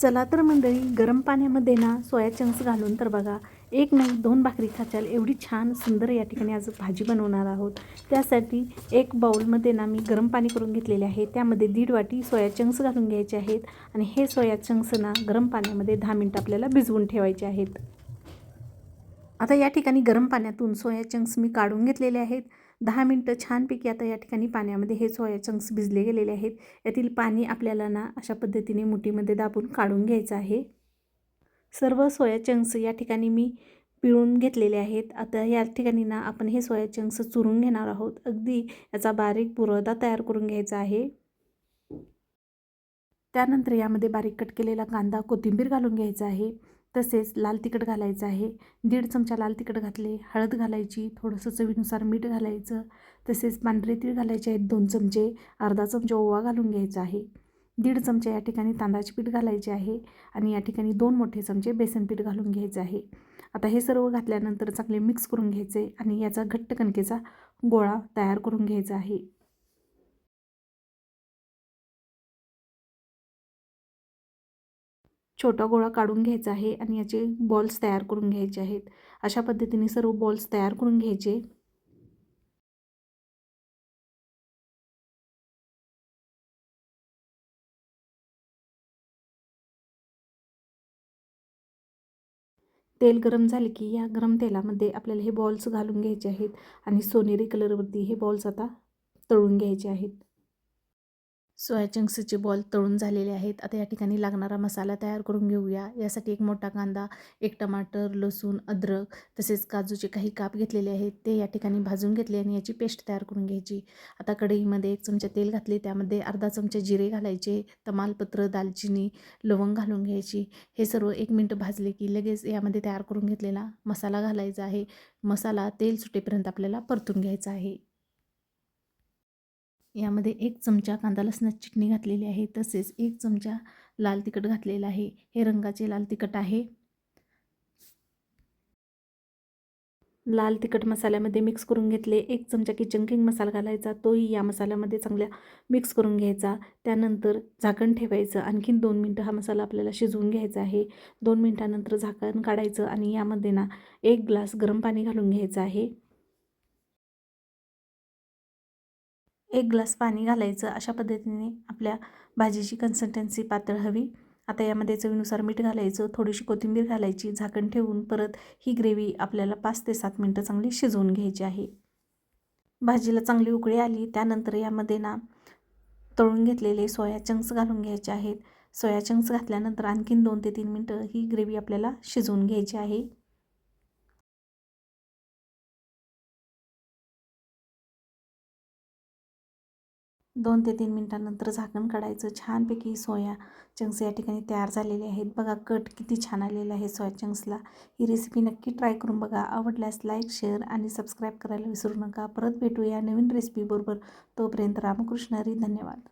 चला तर मंडळी गरम पाण्यामध्ये ना सोया चंक्स घालून तर बघा एक नाही दोन भाकरी खाचाल. एवढी छान सुंदर या ठिकाणी आज भाजी बनवणार आहोत. त्यासाठी एक बाउलमध्ये ना मी गरम पाणी करून घेतलेले आहे. त्यामध्ये दीड वाटी सोया चंक्स घालून घ्यायचे आहेत आणि हे सोया चंक्स ना गरम पाण्यामध्ये दहा मिनटं आपल्याला भिजवून ठेवायचे आहेत. आता या ठिकाणी गरम पाण्यातून सोया चंक्स मी काढून घेतलेले आहेत. दहा मिनटं छानपैकी आता या ठिकाणी पाण्यामध्ये हे सोया चंक्स भिजले गेलेले आहेत. यातील पाणी आपल्याला ना अशा पद्धतीने मुठीमध्ये दाबून काढून घ्यायचं आहे. सर्व सोया चंक्स या ठिकाणी मी पिळून घेतलेले आहेत. आता या ठिकाणी ना आपण हे सोया चंक्स चुरून घेणार आहोत. अगदी याचा बारीक बुरदा तयार करून घ्यायचा आहे. त्यानंतर यामध्ये बारीक कट केलेला कांदा कोथिंबीर घालून घ्यायचा आहे. तसेच लाल तिखट घालायचं आहे. दीड चमचा लाल तिखट घातले. हळद घालायची. थोडंसं चवीनुसार मीठ घालायचं. तसेच पांढरे तीळ घालायचे आहेत दोन चमचे. अर्धा चमचा ओवा घालून घ्यायचा आहे. दीड चमचा या ठिकाणी तांदळाचे पीठ घालायचे आहे आणि या ठिकाणी दोन मोठे चमचे बेसन पीठ घालून घ्यायचे आहे. आता हे सर्व घातल्यानंतर चांगले मिक्स करून घ्यायचे आणि याचा घट्ट कणकेचा गोळा तयार करून घ्यायचा आहे. छोटा गोळा काढून घ्यायचा आहे आणि याचे बॉल्स तयार करून घ्यायचे आहेत. अशा पद्धतीने सर्व बॉल्स तयार करून घ्यायचे. तेल गरम झाले की या गरम तेलामध्ये आपल्याला हे बॉल्स घालून घ्यायचे आहेत आणि सोनेरी कलरवरती हे बॉल्स आता तळून घ्यायचे आहेत. सोया चंक्सचे बॉल तळून झालेले आहेत. आता या ठिकाणी लागणारा मसाला तयार करून घेऊया. यासाठी एक मोठा कांदा एक टमाटर लसूण अद्रक तसेच काजूचे काही काप घेतलेले आहेत. ते या ठिकाणी भाजून घेतले आणि याची पेस्ट तयार करून घ्यायची. आता कढईमध्ये एक चमचा तेल घातले. त्यामध्ये अर्धा चमचा जिरे घालायचे तमालपत्र दालचिनी लवंग घालून घ्यायची. हे सर्व एक मिनटं भाजले की लगेच यामध्ये तयार करून घेतलेला मसाला घालायचा आहे. मसाला तेल सुटेपर्यंत आपल्याला परतून घ्यायचा आहे. यामध्ये एक चमचा कांदा लसणाची चटणी घातलेली आहे तसेच एक चमचा लाल तिखट घातलेला आहे. हे रंगाचे लाल तिखट आहे. लाल तिखट मसाल्यामध्ये मिक्स करून घेतले. एक चमचा किचन किंग मसाला घालायचा. तोही या मसाल्यामध्ये चांगल्या मिक्स करून घ्यायचा. त्यानंतर झाकण ठेवायचं. आणखीन दोन मिनटं हा मसाला आपल्याला शिजवून घ्यायचा आहे. दोन मिनटानंतर झाकण काढायचं आणि यामध्ये ना एक ग्लास गरम पाणी घालून घ्यायचं आहे. एक ग्लास पाणी घालायचं अशा पद्धतीने आपल्या भाजीची कन्सिस्टन्सी पातळ हवी. आता यामध्ये चवीनुसार मीठ घालायचं थोडीशी कोथिंबीर घालायची झाकण ठेवून परत ही ग्रेव्ही आपल्याला पाच ते सात मिनटं चांगली शिजवून घ्यायची आहे. भाजीला चांगली उकळी आली त्यानंतर यामध्ये ना तळून घेतलेले सोया चंक्स घालून घ्यायचे आहेत. सोया चंक्स घातल्यानंतर आणखीन दोन ते तीन मिनटं ही ग्रेव्ही आपल्याला शिजवून घ्यायची आहे. दोन ते तीन मिनटानंतर झाकण काढायचं. छानपैकी सोया चंक्स या ठिकाणी तयार झालेले आहेत. बघा कट किती छान आलेला आहे सोया चंक्सला ही रेसिपी नक्की ट्राय करून बघा. आवडल्यास लाईक शेअर आणि सबस्क्राईब करायला विसरू नका. परत भेटूया नवीन रेसिपीबरोबर तोपर्यंत रामकृष्ण हरी. धन्यवाद.